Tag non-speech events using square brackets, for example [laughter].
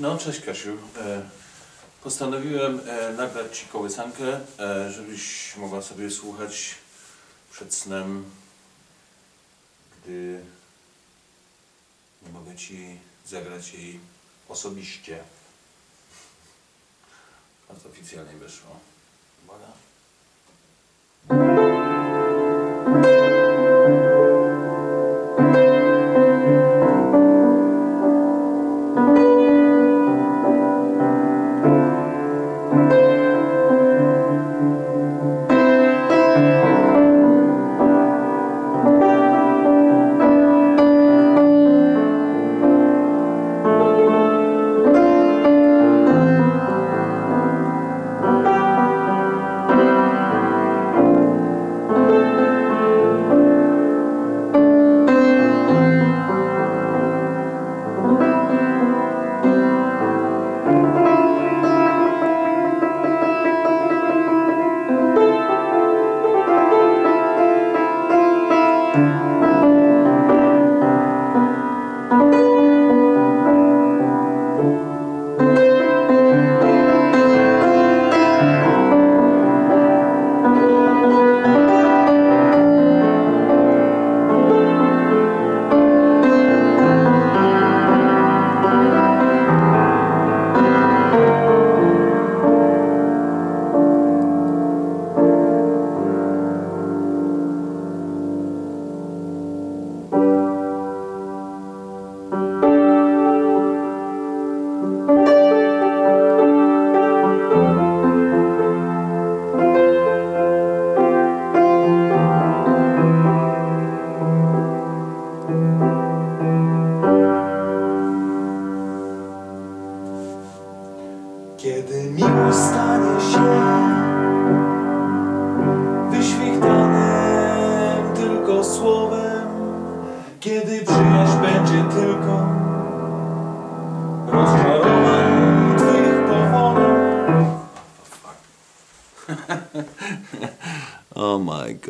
No, cześć Kasiu. E, postanowiłem e, nagrać Ci kołysankę, e, żebyś mogła sobie słuchać przed snem, gdy nie mogę Ci zagrać jej osobiście. [laughs] To oficjalnie wyszło. Uwaga. Kiedy miłość stanie się wyświechtanym tylko słowem, kiedy przyjaźń będzie tylko rozczarowań twych powodem. [laughs] Oh my god.